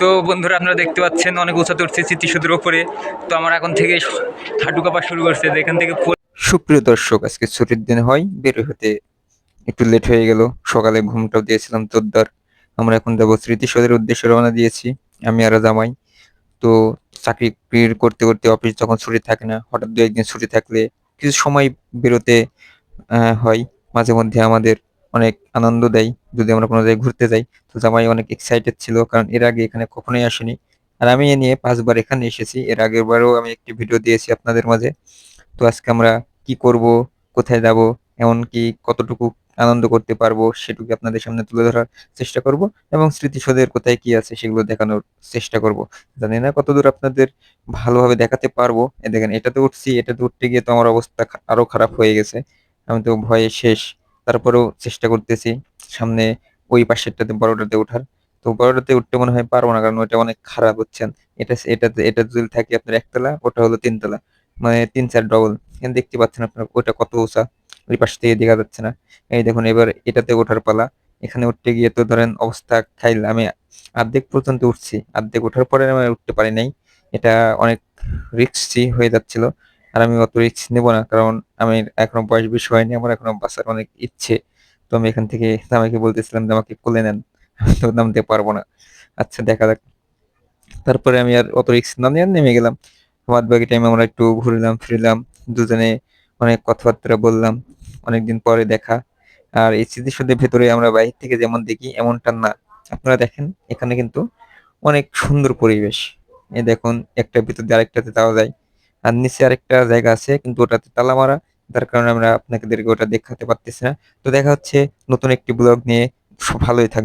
তো বন্ধুরা, আপনারা দেখতে পাচ্ছেন অনেক উঁচাতে উঠছে স্মৃতিসৌধের ওপরে। তো আমার এখন থেকে হাঁটু কাপা শুরু করছে, যেখান থেকে সুপ্রিয় দর্শক, আজকে ছুটির দিন হয়, বের হতে একটু লেট হয়ে গেল। সকালে ঘুমটাও দিয়েছিলাম তোদ্দার। আমরা এখন যাব স্মৃতিসৌধের উদ্দেশ্যে রওনা দিয়েছি, আমি আর জামাই। তো চাকরি করতে করতে অফিস যখন ছুটি থাকে না, হঠাৎ দু একদিন ছুটি থাকলে কিছু সময় বেরোতে হয়। মাঝে মধ্যে আমাদের অনেক আনন্দ দেয়। যদি আমরা কোনো জায়গায় ঘুরতে যাই, তো জামাই অনেক এক্সাইটেড ছিল, কারণ এর আগে এখানে কখনোই আসেনি। আর আমি এ নিয়ে পাঁচবার এখানে এসেছি। এর আগের বারও আমি একটি ভিডিও দিয়েছি আপনাদের মাঝে। তো আজকে আমরা কি করব, কোথায় যাব এমনকি কতটুকু আনন্দ করতে পারব, সেটুকু আপনাদের সামনে তুলে ধরার চেষ্টা করব এবং স্মৃতিসৌধের কোথায় কি আছে সেগুলো দেখানোর চেষ্টা করব। জানি না কতদূর আপনাদের ভালোভাবে দেখাতে পারব। দেখেন, এটাতে উঠছি, এটাতে উঠতে গিয়ে তো আমার অবস্থা আরও খারাপ হয়ে গেছে। আমি তো ভয়ে শেষ। তারপরেও চেষ্টা করতেছি সামনে ওই পাশেরটাতে, বড়টাতে ওঠার তো বড়টাতে উঠতে মনে হয় পারব না, কারণ ওটা অনেক খারাপ হচ্ছেন এটা এটাতে, এটা যদি থাকে আপনার একতলা, ওটা হলো তিনতলা। মানে তিন চার ডবল এখানে দেখতে পাচ্ছেন আপনার ওটা কত উঁচা? ওই পাশ থেকে দেখা যাচ্ছে না। এই দেখুন, এবার এটাতে ওঠার পালা। এখানে উঠতে গিয়ে তো ধরেন অবস্থা খাইল। আমি অর্ধেক পর্যন্ত উঠছি। অর্ধেক ওঠার পরে আমি উঠতে পারি নাই। এটা অনেক রিস্কি হয়ে যাচ্ছিল। আর আমি অত রিস্ক নেব না, কারণ আমি এখনও বয়স বেশি হয়নি, আমার এখনও বাঁচার অনেক ইচ্ছে। তো আমি এখান থেকে আমাকে বলতেছিলাম যে আমাকে কোলে নেন তো নামতে পারব না। আচ্ছা দেখা যাক। তারপরে আমি আর অত রিস্ক না নিয়ে নেমে গেলাম। বাদ বাকি টাইম আমরা একটু ঘুরলাম, ফিরলাম, দুজনে অনেক কথাবার্তা বললাম, অনেকদিন পরে দেখা। আর এই স্মৃতিসৌধের ভেতরে আমরা বাইরে থেকে যেমন দেখি, এমনটা না। আপনারা দেখেন, এখানে কিন্তু অনেক সুন্দর পরিবেশ। এ দেখুন, একটা ভিতর দিয়ে আরেকটাতে যাওয়া যায়। আর নিচে আরেকটা জায়গা আছে, কিন্তু ওটাতে তালা মারা তার কারণে আমরা আপনাদেরকে ওটা দেখাতে পারতেছি না। তো দেখা হচ্ছে নতুন একটি ব্লগ নিয়ে, ভালোই থাকবে